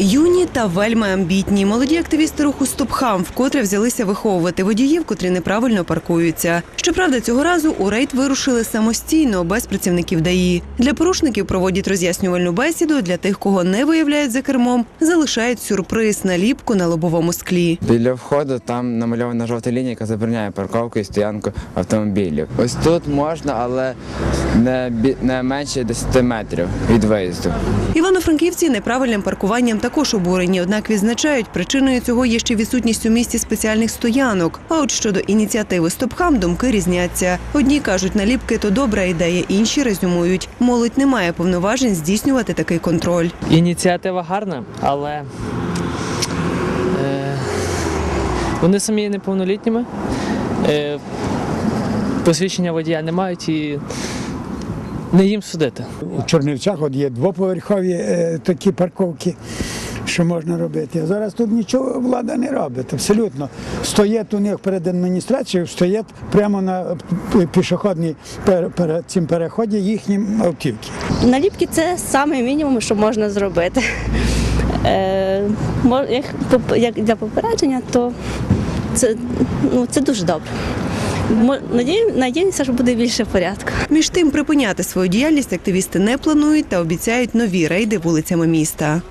Юні та вельми амбітні. Молоді активісти руху «Стопхам» вкотре взялися виховувати водіїв, котрі неправильно паркуються. Щоправда, цього разу у рейд вирушили самостійно, без працівників ДАІ. Для порушників проводять роз'яснювальну бесіду. Для тих, кого не виявляють за кермом, залишають сюрприз наліпку на лобовому склі. Біля входу там намальована жовта лінія, яка забороняє парковку і стоянку автомобілів. Ось тут можна, але не, не менше 10 метрів від виїзду. Івано-франківці неправильним паркуванням також обурені, однак відзначають, причиною цього є ще відсутність у місті спеціальних стоянок. А от щодо ініціативи «Стопхам» думки різняться. Одні кажуть, наліпки то добра ідея, інші резюмують. Молодь не має повноважень здійснювати такий контроль. Ініціатива гарна, але е, вони самі є неповнолітніми, е, посвідчення водія не мають і не їм судити. У Чорнівцях от є двоповерхові е, такі парковки, що можна робити. А зараз тут нічого влада не робить. Абсолютно. Стоять у них перед адміністрацією, стоять прямо на пішохідній пер- перед цим переході їхні автівки. Наліпки це саме мінімум, що можна зробити. Е, як, для попередження, то це, ну, це дуже добре. Мо- надію- що буде більше порядку. Між тим, припиняти свою діяльність активісти не планують та обіцяють нові рейди вулицями міста.